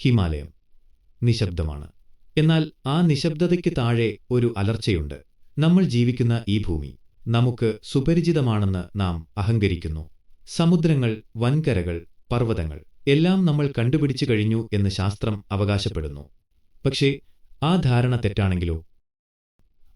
ഹിമാലയം. നിശബ്ദമാണ്. എന്നാൽ ആ നിശബ്ദതയ്ക്ക് താഴെ ഒരു അലർച്ചയുണ്ട്. നമ്മൾ ജീവിക്കുന്ന ഈ ഭൂമി നമുക്ക് സുപരിചിതമാണെന്ന് നാം അഹങ്കരിക്കുന്നു. സമുദ്രങ്ങൾ വൻകരകൾ പർവതങ്ങൾ എല്ലാം നമ്മൾ കണ്ടുപിടിച്ചു കഴിഞ്ഞു എന്ന് ശാസ്ത്രം അവകാശപ്പെടുന്നു. പക്ഷേ ആ ധാരണ തെറ്റാണെങ്കിലോ?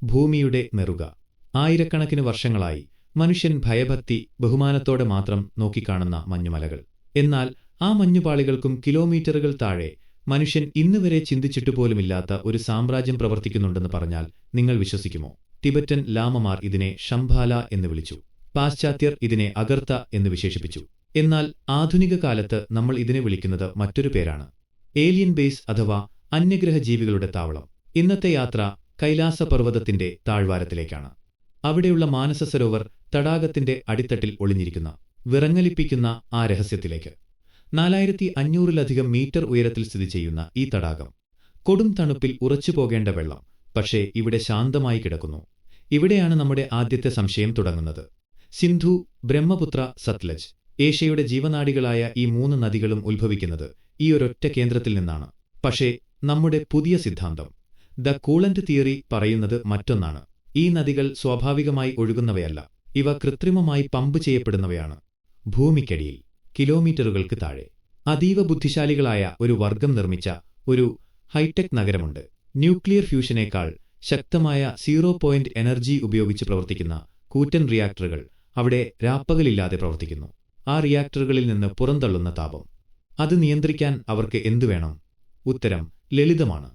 ഭൂമിയുടെ നെറുക ആയിരക്കണക്കിന് വർഷങ്ങളായി മനുഷ്യൻ ഭയഭക്തി ബഹുമാനത്തോടെ മാത്രം നോക്കിക്കാണുന്ന മഞ്ഞുമലകൾ. എന്നാൽ ആ മഞ്ഞുപാളികൾക്കും കിലോമീറ്ററുകൾ താഴെ മനുഷ്യൻ ഇന്നുവരെ ചിന്തിച്ചിട്ടുപോലുമില്ലാത്ത ഒരു സാമ്രാജ്യം പ്രവർത്തിക്കുന്നുണ്ടെന്ന് പറഞ്ഞാൽ നിങ്ങൾ വിശ്വസിക്കുമോ? ടിബറ്റൻ ലാമമാർ ഇതിനെ ഷംഭാല എന്ന് വിളിച്ചു. പാശ്ചാത്യർ ഇതിനെ അഗർത്ത എന്ന് വിശേഷിപ്പിച്ചു. എന്നാൽ ആധുനിക കാലത്ത് നമ്മൾ ഇതിനെ വിളിക്കുന്നത് മറ്റൊരു പേരാണ്. ഏലിയൻ ബേസ് അഥവാ അന്യഗ്രഹ ജീവികളുടെ താവളം. ഇന്നത്തെ യാത്ര കൈലാസ കൈലാസപർവതത്തിന്റെ താഴ്വാരത്തിലേക്കാണ്. അവിടെയുള്ള മാനസ സരോവർ തടാകത്തിന്റെ അടിത്തട്ടിൽ ഒളിഞ്ഞിരിക്കുന്ന വിറങ്ങലിപ്പിക്കുന്ന ആ രഹസ്യത്തിലേക്ക്. നാലായിരത്തി അഞ്ഞൂറിലധികം മീറ്റർ ഉയരത്തിൽ സ്ഥിതി ചെയ്യുന്ന ഈ തടാകം കൊടും തണുപ്പിൽ ഉറച്ചുപോകേണ്ട വെള്ളം പക്ഷേ ഇവിടെ ശാന്തമായി കിടക്കുന്നു. ഇവിടെയാണ് നമ്മുടെ ആദ്യത്തെ സംശയം തുടങ്ങുന്നത്. സിന്ധു ബ്രഹ്മപുത്ര സത്ലജ് ഏഷ്യയുടെ ജീവനാടികളായ ഈ മൂന്ന് നദികളും ഉത്ഭവിക്കുന്നത് ഈ ഒരൊറ്റ കേന്ദ്രത്തിൽ നിന്നാണ്. പക്ഷേ നമ്മുടെ പുതിയ സിദ്ധാന്തം ദ കൂളന്റ് തിയറി പറയുന്നത് മറ്റൊന്നാണ്. ഈ നദികൾ സ്വാഭാവികമായി ഒഴുകുന്നവയല്ല ഇവ കൃത്രിമമായി പമ്പ് ചെയ്യപ്പെടുന്നവയാണ്. ഭൂമിക്കടിയിൽ കിലോമീറ്ററുകൾക്ക് താഴെ. അതീവ ബുദ്ധിശാലികളായ ഒരു വർഗം നിർമ്മിച്ച ഒരു ഹൈടെക് നഗരമുണ്ട്. ന്യൂക്ലിയർ ഫ്യൂഷനേക്കാൾ ശക്തമായ സീറോ പോയിന്റ് എനർജി ഉപയോഗിച്ച് പ്രവർത്തിക്കുന്ന കൂറ്റൻ റിയാക്ടറുകൾ അവിടെ രാപ്പകലില്ലാതെ പ്രവർത്തിക്കുന്നു. ആ റിയാക്ടറുകളിൽ നിന്ന് പുറന്തള്ളുന്ന താപം. അത് നിയന്ത്രിക്കാൻ അവർക്ക് എന്തു വേണം? ഉത്തരം ലളിതമാണ്.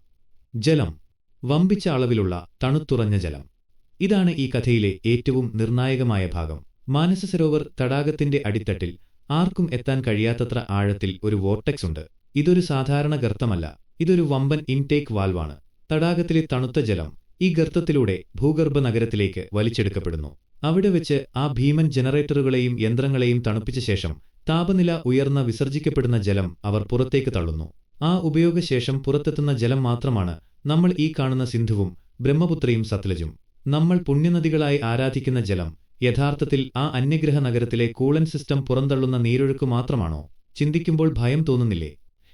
ജലം. വമ്പിച്ച അളവിലുള്ള തണുത്തുറഞ്ഞ ജലം. ഇതാണ് ഈ കഥയിലെ ഏറ്റവും നിർണായകമായ ഭാഗം. മാനസ സരോവർ തടാകത്തിന്റെ അടിത്തട്ടിൽ ആർക്കും എത്താൻ കഴിയാത്തത്ര ആഴത്തിൽ ഒരു വോർട്ടെക്സ് ഉണ്ട്. ഇതൊരു സാധാരണ ഗർത്തമല്ല. ഇതൊരു വമ്പൻ ഇൻടേക്ക് വാൽവാണ് തടാകത്തിലെ തണുത്ത ജലം ഈ ഗർത്തത്തിലൂടെ ഭൂഗർഭ നഗരത്തിലേക്ക് വലിച്ചെടുക്കപ്പെടുന്നു. അവിടെ വെച്ച് ആ ഭീമൻ ജനറേറ്ററുകളെയും യന്ത്രങ്ങളെയും തണുപ്പിച്ച ശേഷം താപനില ഉയർന്ന വിസർജിക്കപ്പെടുന്ന ജലം അവർ പുറത്തേക്ക് തള്ളുന്നു. ആ ഉപയോഗശേഷം പുറത്തെത്തുന്ന ജലം മാത്രമാണ് നമ്മൾ ഈ കാണുന്ന സിന്ധുവും ബ്രഹ്മപുത്രയും സത്ലജും. നമ്മൾ പുണ്യനദികളായി ആരാധിക്കുന്ന ജലം യഥാർത്ഥത്തിൽ ആ അന്യഗ്രഹ നഗരത്തിലെ കൂളൻ സിസ്റ്റം പുറന്തള്ളുന്ന നീരൊഴുക്ക് മാത്രമാണോ? ചിന്തിക്കുമ്പോൾ ഭയം തോന്നുന്നില്ലേ?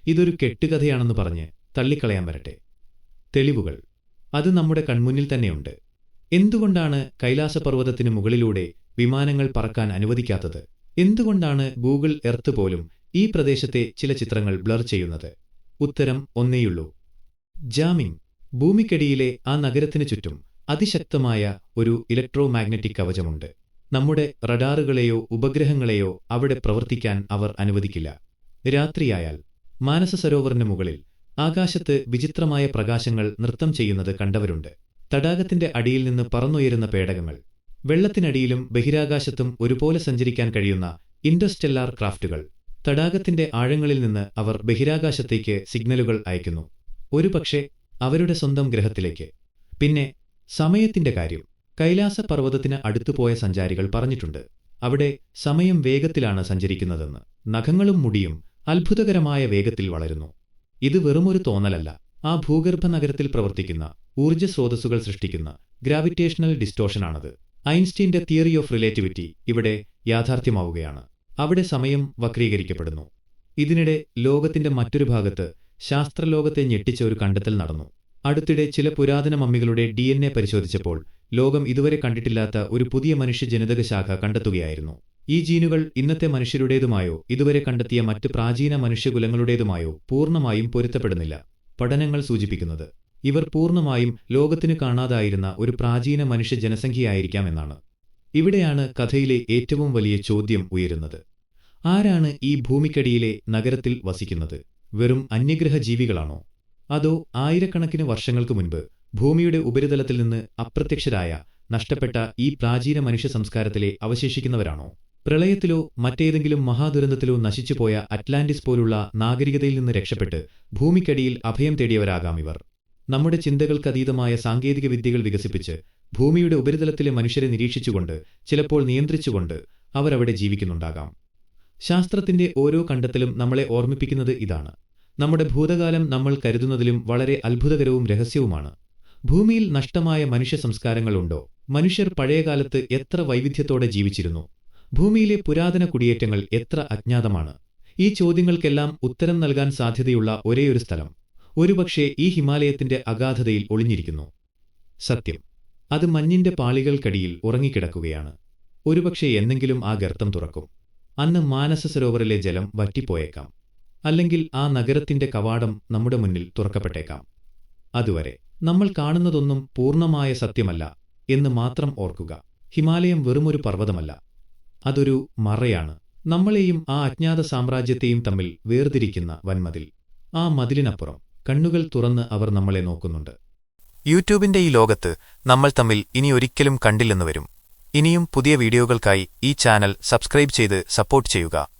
ഇതൊരു കെട്ടുകഥയാണെന്ന് പറഞ്ഞ് തള്ളിക്കളയാൻ വരട്ടെ. തെളിവുകൾ. അത് നമ്മുടെ കൺമുന്നിൽ തന്നെയുണ്ട്. എന്തുകൊണ്ടാണ് കൈലാസപർവതത്തിന് മുകളിലൂടെ വിമാനങ്ങൾ പറക്കാൻ അനുവദിക്കാത്തത്? എന്തുകൊണ്ടാണ് ഗൂഗിൾ എർത്ത് പോലും ഈ പ്രദേശത്തെ ചില ചിത്രങ്ങൾ ബ്ലർ ചെയ്യുന്നത്? ഉത്തരം ഒന്നേയുള്ളൂ. ജാമിംഗ് ഭൂമിക്കടിയിലെ ആ നഗരത്തിനു ചുറ്റും അതിശക്തമായ ഒരു ഇലക്ട്രോ ഇലക്ട്രോമാഗ്നറ്റിക് കവചമുണ്ട്. നമ്മുടെ റഡാറുകളെയോ ഉപഗ്രഹങ്ങളെയോ അവിടെ പ്രവർത്തിക്കാൻ അവർ അനുവദിക്കില്ല. രാത്രിയായാൽ മാനസ സരോവറിന് മുകളിൽ ആകാശത്ത് വിചിത്രമായ പ്രകാശങ്ങൾ നൃത്തം ചെയ്യുന്നത് കണ്ടവരുണ്ട്. തടാകത്തിന്റെ അടിയിൽ നിന്ന് പറന്നുയരുന്ന പേടകങ്ങൾ വെള്ളത്തിനടിയിലും ബഹിരാകാശത്തും ഒരുപോലെ സഞ്ചരിക്കാൻ കഴിയുന്ന ഇൻഡസ്റ്റെല്ലാർ ക്രാഫ്റ്റുകൾ. തടാകത്തിന്റെ ആഴങ്ങളിൽ നിന്ന് അവർ ബഹിരാകാശത്തേക്ക് സിഗ്നലുകൾ അയക്കുന്നു ഒരുപക്ഷെ അവരുടെ സ്വന്തം ഗ്രഹത്തിലേക്ക്. പിന്നെ സമയത്തിന്റെ കാര്യം കൈലാസ പർവതത്തിന് അടുത്തുപോയ സഞ്ചാരികൾ പറഞ്ഞിട്ടുണ്ട്. അവിടെ സമയം വേഗത്തിലാണ് സഞ്ചരിക്കുന്നതെന്ന്. നഖങ്ങളും മുടിയും അത്ഭുതകരമായ വേഗത്തിൽ വളരുന്നു. ഇത് വെറുമൊരു തോന്നലല്ല. ആ ഭൂഗർഭ നഗരത്തിൽ പ്രവർത്തിക്കുന്ന ഊർജ സ്രോതസ്സുകൾ സൃഷ്ടിക്കുന്ന ഗ്രാവിറ്റേഷണൽ ഡിസ്റ്റോഷനാണത്. ഐൻസ്റ്റീന്റെ തിയറി ഓഫ് റിലേറ്റിവിറ്റി ഇവിടെ യാഥാർത്ഥ്യമാവുകയാണ്. അവിടെ സമയം വക്രീകരിക്കപ്പെടുന്നു. ഇതിനിടെ ലോകത്തിന്റെ മറ്റൊരു ഭാഗത്ത് ശാസ്ത്രലോകത്തെ ഞെട്ടിച്ച ഒരു കണ്ടെത്തൽ നടന്നു. അടുത്തിടെ ചില പുരാതന മമ്മികളുടെ ഡി എൻ എ പരിശോധിച്ചപ്പോൾ ലോകം ഇതുവരെ കണ്ടിട്ടില്ലാത്ത ഒരു പുതിയ മനുഷ്യ ജനിതക ശാഖ കണ്ടെത്തുകയായിരുന്നു. ഈ ജീനുകൾ ഇന്നത്തെ മനുഷ്യരുടേതുമായോ ഇതുവരെ കണ്ടെത്തിയ മറ്റ് പ്രാചീന മനുഷ്യകുലങ്ങളുടേതുമായോ പൂർണമായും പൊരുത്തപ്പെടുന്നില്ല പഠനങ്ങൾ സൂചിപ്പിക്കുന്നത്. ഇവർ പൂർണമായും ലോകത്തിന് കാണാതായിരുന്ന ഒരു പ്രാചീന മനുഷ്യ ജനസംഖ്യയായിരിക്കാമെന്നാണ് ഇവിടെയാണ് കഥയിലെ ഏറ്റവും വലിയ ചോദ്യം ഉയരുന്നത്. ആരാണ് ഈ ഭൂമിക്കടിയിലെ നഗരത്തിൽ വസിക്കുന്നത്? വെറും അന്യഗ്രഹ ജീവികളാണോ അതോ ആയിരക്കണക്കിന് വർഷങ്ങൾക്ക് മുൻപ് ഭൂമിയുടെ ഉപരിതലത്തിൽ നിന്ന് അപ്രത്യക്ഷരായ നഷ്ടപ്പെട്ട ഈ പ്രാചീന മനുഷ്യ സംസ്കാരത്തിലെ അവശേഷിക്കുന്നവരാണോ? പ്രളയത്തിലോ മറ്റേതെങ്കിലും മഹാദുരന്തത്തിലോ നശിച്ചുപോയ അറ്റ്ലാന്റിസ് പോലുള്ള നാഗരികതയിൽ നിന്ന് രക്ഷപ്പെട്ട് ഭൂമിക്കടിയിൽ അഭയം തേടിയവരാകാം ഇവർ. നമ്മുടെ ചിന്തകൾക്കതീതമായ സാങ്കേതിക വിദ്യകൾ വികസിപ്പിച്ച് ഭൂമിയുടെ ഉപരിതലത്തിലെ മനുഷ്യരെ നിരീക്ഷിച്ചുകൊണ്ട് ചിലപ്പോൾ നിയന്ത്രിച്ചുകൊണ്ട് അവരവിടെ ജീവിക്കുന്നുണ്ടാകാം. ശാസ്ത്രത്തിന്റെ ഓരോ കണ്ടെത്തലും നമ്മളെ ഓർമ്മിപ്പിക്കുന്നത് ഇതാണ്. നമ്മുടെ ഭൂതകാലം നമ്മൾ കരുതുന്നതിലും വളരെ അത്ഭുതകരവും രഹസ്യവുമാണ്. ഭൂമിയിൽ നഷ്ടമായ മനുഷ്യ സംസ്കാരങ്ങളുണ്ടോ മനുഷ്യർ പഴയകാലത്ത് എത്ര വൈവിധ്യത്തോടെ ജീവിച്ചിരുന്നു? ഭൂമിയിലെ പുരാതന കുടിയേറ്റങ്ങൾ എത്ര അജ്ഞാതമാണ്? ഈ ചോദ്യങ്ങൾക്കെല്ലാം ഉത്തരം നൽകാൻ സാധ്യതയുള്ള ഒരേയൊരു സ്ഥലം. ഒരുപക്ഷേ ഈ ഹിമാലയത്തിന്റെ അഗാധതയിൽ ഒളിഞ്ഞിരിക്കുന്നു. സത്യം. അത് മഞ്ഞിന്റെ പാളികൾക്കടിയിൽ ഉറങ്ങിക്കിടക്കുകയാണ്. ഒരുപക്ഷെ എന്നെങ്കിലും ആ ഗർത്തം തുറക്കും. അന്ന് മാനസ സരോവറിലെ ജലം വറ്റിപ്പോയേക്കാം. അല്ലെങ്കിൽ ആ നഗരത്തിന്റെ കവാടം നമ്മുടെ മുന്നിൽ തുറക്കപ്പെട്ടേക്കാം. അതുവരെ നമ്മൾ കാണുന്നതൊന്നും പൂർണമായ സത്യമല്ല എന്ന് മാത്രം ഓർക്കുക. ഹിമാലയം വെറുമൊരു പർവതമല്ല. അതൊരു മറയാണ്. നമ്മളെയും ആ അജ്ഞാത സാമ്രാജ്യത്തെയും തമ്മിൽ വേർതിരിക്കുന്ന വൻമതിൽ. ആ മതിലിനപ്പുറം കണ്ണുകൾ തുറന്ന് അവർ നമ്മളെ നോക്കുന്നുണ്ട്. യൂട്യൂബിന്റെ ഈ ലോകത്ത് നമ്മൾ തമ്മിൽ ഇനി ഒരിക്കലും കണ്ടില്ലെന്ന് വരും. ഇനിയും പുതിയ വീഡിയോകൾക്കായി ഈ ചാനൽ സബ്സ്ക്രൈബ് ചെയ്ത് സപ്പോർട്ട് ചെയ്യുക.